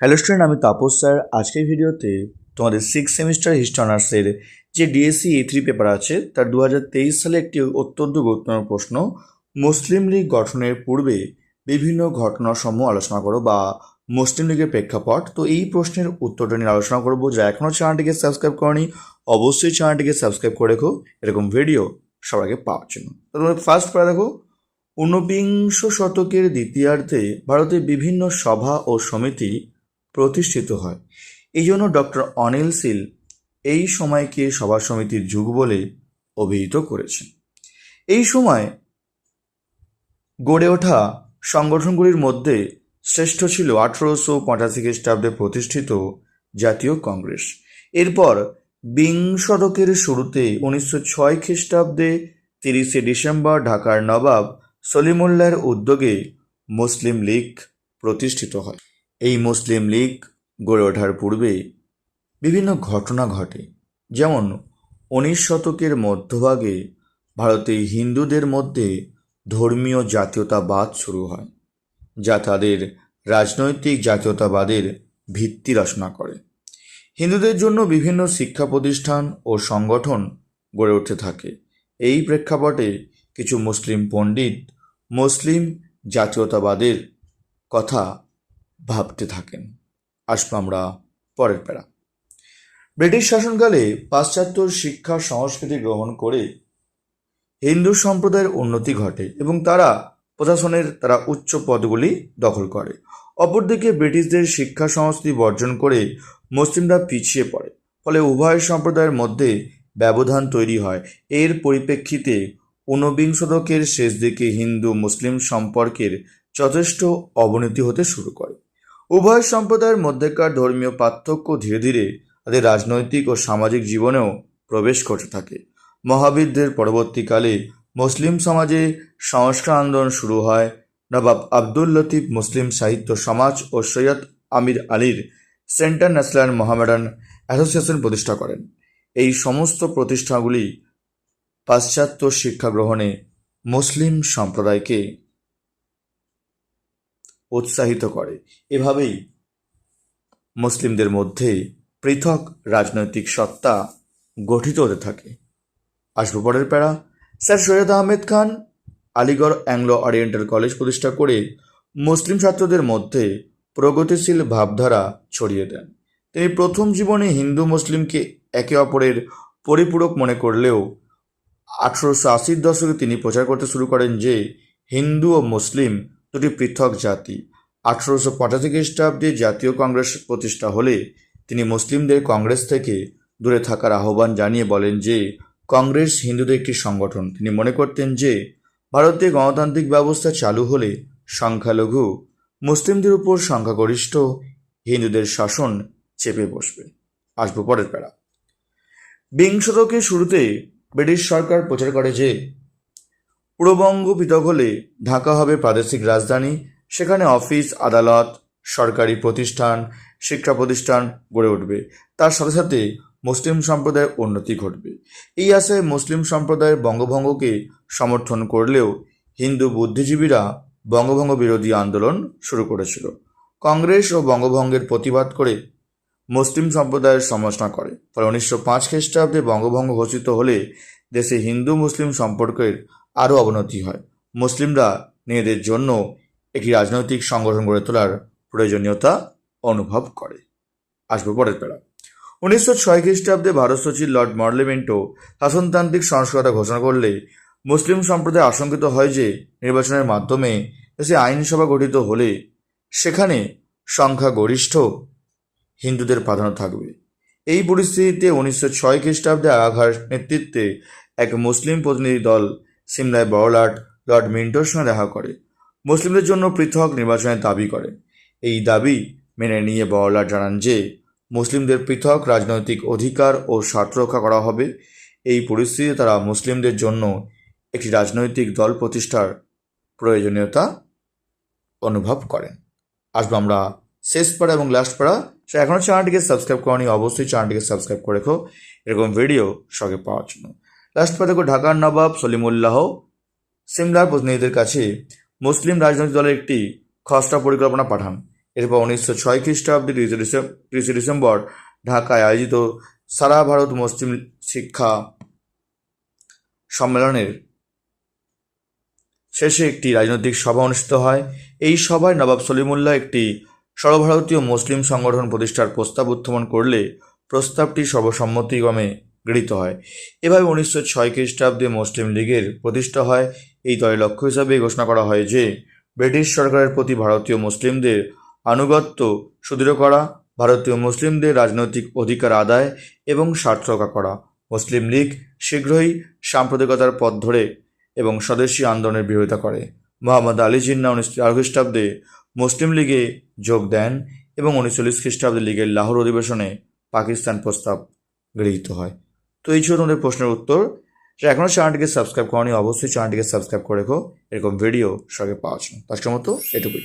Hello student আমি Tapas sir. আজকের ভিডিওতে তোমাদের সিক্স সেমিস্টার হিস্ট্রি অনার্সের যে ডিএসসি এ থ্রি পেপার আছে, তার দু হাজার তেইশ সালে একটি অত্যন্ত গুরুত্বপূর্ণ প্রশ্ন, মুসলিম লীগ গঠনের পূর্বে বিভিন্ন ঘটনাসমূহ আলোচনা করো বা মুসলিম লীগের প্রেক্ষাপট। তো এই প্রশ্নের উত্তরটা নিয়ে আলোচনা করব। যা এখনও চ্যানেলটিকে সাবস্ক্রাইব করনি, অবশ্যই চ্যানেলটিকে সাবস্ক্রাইব করে রেখো। এরকম ভিডিও আগে পাওয়ার জন্য। তো তোমরা ফার্স্ট পড়া দেখো, ঊনবিংশ শতকের দ্বিতীয়ার্ধে ভারতের বিভিন্ন সভা ও সমিতি প্রতিষ্ঠিত হয়। এই জন্য ডক্টর অনিল সিল এই সময়কে সভা সমিতির যুগ বলে অভিহিত করেছেন। এই সময় গড়ে ওঠা সংগঠনগুলির মধ্যে শ্রেষ্ঠ ছিল আঠারোশো পঁচাশি খ্রিস্টাব্দে প্রতিষ্ঠিত জাতীয় কংগ্রেস। এরপর বিংশ শতকের শুরুতে উনিশশো ছয় খ্রিস্টাব্দে তিরিশে ডিসেম্বর ঢাকার নবাব সলিমুল্লাহর উদ্যোগে মুসলিম লীগ প্রতিষ্ঠিত হয়। এই মুসলিম লীগ গড়ে ওঠার পূর্বে বিভিন্ন ঘটনা ঘটে। যেমন উনিশ শতকের মধ্যভাগে ভারতে হিন্দুদের মধ্যে ধর্মীয় জাতীয়তাবাদ শুরু হয়, যা তাদের রাজনৈতিক জাতীয়তাবাদের ভিত্তি রচনা করে। হিন্দুদের জন্য বিভিন্ন শিক্ষা প্রতিষ্ঠান ও সংগঠন গড়ে উঠতে থাকে। এই প্রেক্ষাপটে কিছু মুসলিম পণ্ডিত মুসলিম জাতীয়তাবাদের কথা ভাবতে থাকেন। আসব আমরা পরের প্যারা। ব্রিটিশ শাসনকালে পাশ্চাত্য শিক্ষা, সংস্কৃতি গ্রহণ করে হিন্দু সম্প্রদায়ের উন্নতি ঘটে এবং তারা প্রশাসনের, তারা উচ্চ পদগুলি দখল করে। অপরদিকে ব্রিটিশদের শিক্ষা, সংস্কৃতি বর্জন করে মুসলিমরা পিছিয়ে পড়ে। ফলে উভয় সম্প্রদায়ের মধ্যে ব্যবধান তৈরি হয়। এর পরিপ্রেক্ষিতে ঊনবিংশ শতকের শেষ দিকে হিন্দু মুসলিম সম্পর্কের যথেষ্ট অবনতি হতে শুরু করে। উভয় সম্প্রদায়ের মধ্যেকার ধর্মীয় পার্থক্য ধীরে ধীরে তাদের রাজনৈতিক ও সামাজিক জীবনেও প্রবেশ করতে থাকে। মহাবীরদের পরবর্তীকালে মুসলিম সমাজে সংস্কার আন্দোলন শুরু হয়। নবাব আব্দুল লতিফ মুসলিম সাহিত্য সমাজ ও সৈয়দ আমির আলীর সেন্টার ন্যাশনাল মোহামেডান অ্যাসোসিয়েশন প্রতিষ্ঠা করেন। এই সমস্ত প্রতিষ্ঠাগুলি পাশ্চাত্য শিক্ষা গ্রহণে মুসলিম সম্প্রদায়কে উৎসাহিত করে। এভাবেই মুসলিমদের মধ্যে পৃথক রাজনৈতিক সত্তা গঠিত হতে থাকে। আসব পরের para. Sir Syed Ahmed Khan Aligarh Anglo Oriental college প্রতিষ্ঠা করে মুসলিম ছাত্রদের মধ্যে প্রগতিশীল ভাবধারা ছড়িয়ে দেন। তিনি প্রথম জীবনে হিন্দু মুসলিমকে একে অপরের পরিপূরক মনে করলেও আঠারোশো আশির দশকে তিনি প্রচার করতে শুরু করেন যে হিন্দু ও মুসলিম দুটি পৃথক জাতি। আঠারোশো পঁচাশি খ্রিস্টাব্দে জাতীয় কংগ্রেস প্রতিষ্ঠা হলে তিনি মুসলিমদের কংগ্রেস থেকে দূরে থাকার আহ্বান জানিয়ে বলেন যে, কংগ্রেস হিন্দুদের একটি সংগঠন। তিনি মনে করতেন যে, ভারতে গণতান্ত্রিক ব্যবস্থা চালু হলে সংখ্যালঘু মুসলিমদের উপর সংখ্যাগরিষ্ঠ হিন্দুদের শাসন চেপে বসবে। আসব পরের প্যারা। বিংশ শতকের শুরুতে ব্রিটিশ সরকার প্রচার করে যে পূর্ববঙ্গ পৃথক হলে ঢাকা হবে প্রাদেশিক রাজধানী। সেখানে অফিস, আদালত, সরকারি প্রতিষ্ঠান, শিক্ষা প্রতিষ্ঠান গড়ে উঠবে। তার সাথে সাথে মুসলিম সম্প্রদায়ের উন্নতি ঘটবে। এই আশায় মুসলিম সম্প্রদায়ের বঙ্গভঙ্গকে সমর্থন করলেও হিন্দু বুদ্ধিজীবীরা বঙ্গভঙ্গ বিরোধী আন্দোলন শুরু করেছিল। কংগ্রেস ও বঙ্গভঙ্গের প্রতিবাদ করে মুসলিম সম্প্রদায়ের সমালোচনা করে। ফলে উনিশশো পাঁচ খ্রিস্টাব্দে বঙ্গভঙ্গ ঘোষিত হলে দেশে হিন্দু মুসলিম সম্পর্কের আরও অবনতি হয়। মুসলিমরা নিজেদের জন্য একটি রাজনৈতিক সংগঠন গড়ে তোলার প্রয়োজনীয়তা অনুভব করে। আসবে পরের পেলা উনিশশো ছয় খ্রিস্টাব্দে ভারত সচিব লর্ড মর্লেমেন্টো শাসনতান্ত্রিক সংস্কারতা ঘোষণা করলে মুসলিম সম্প্রদায় আশঙ্কিত হয় যে নির্বাচনের মাধ্যমে দেশে আইনসভা গঠিত হলে সেখানে সংখ্যাগরিষ্ঠ হিন্দুদের প্রাধান্য থাকবে। এই পরিস্থিতিতে উনিশশো ছয় খ্রিস্টাব্দে আঘার নেতৃত্বে এক মুসলিম প্রতিনিধি দল সিমলায় বড়লাট লর্ড মিন্টোর সঙ্গে দেখা করে। মুসলিমদের জন্য পৃথক নির্বাচনের দাবি করে। এই দাবি মেনে নিয়ে বড়লাট জানান যে, মুসলিমদের পৃথক রাজনৈতিক অধিকার ও স্বার্থ রক্ষা করা হবে। এই পরিস্থিতিতে তারা মুসলিমদের জন্য একটি রাজনৈতিক দল প্রতিষ্ঠার প্রয়োজনীয়তা অনুভব করেন। আসব আমরা শেষ পাড়া এবং লাস্ট পাড়া। সে এখনও চ্যানেলটিকে সাবস্ক্রাইব করনি, অবশ্যই চ্যানেলটিকে সাবস্ক্রাইব করে রেখো। এরকম ভিডিও সঙ্গে পাওয়ার জন্য। পাড়া ঢাকার নবাব সলিমুল্লাহ, সিমলার প্রতিনিধিদের কাছে মুসলিম রাজনৈতিক দলের একটি খসড়া পরিকল্পনা পাঠান। এরপর উনিশশো ছয় খ্রিস্টাব্দে তিরিশে ডিসেম্বর ঢাকায় আয়োজিত সারা ভারত মুসলিম শিক্ষা সম্মেলনের শেষে একটি রাজনৈতিক সভা অনুষ্ঠিত হয়। এই সভায় নবাব সলিমুল্লাহ একটি সর্বভারতীয় মুসলিম সংগঠন প্রতিষ্ঠার প্রস্তাব উত্থাপন করলে প্রস্তাবটি সর্বসম্মতিক্রমে গৃহীত হয়। এভাবে উনিশশো ছয় খ্রিস্টাব্দে মুসলিম লীগের প্রতিষ্ঠা হয়। এই দলের লক্ষ্য হিসাবে ঘোষণা করা হয় যে, ব্রিটিশ সরকারের প্রতি ভারতীয় মুসলিমদের আনুগত্য সুদৃঢ় করা, ভারতীয় মুসলিমদের রাজনৈতিক অধিকার আদায় এবং স্বার্থ রক্ষা করা। মুসলিম লীগ শীঘ্রই সাম্প্রদায়িকতার পথ ধরে এবং স্বদেশী আন্দোলনের বিরোধিতা করে। মোহাম্মদ আলী জিন্না উনিশশো তেরো খ্রিস্টাব্দে মুসলিম লীগে যোগ দেন এবং উনিশশো চল্লিশ খ্রিস্টাব্দে লীগের লাহোর অধিবেশনে পাকিস্তান প্রস্তাব গৃহীত হয়। তো এই ছিল তোমাদের প্রশ্নের উত্তর। সে এখনও চ্যানেলটিকে সাবস্ক্রাইব করনি, অবশ্যই চ্যানেলটিকে সাবস্ক্রাইব করে রেখো। এরকম ভিডিও সঙ্গে পাওয়া যায় আজকের মতো এটুকুই।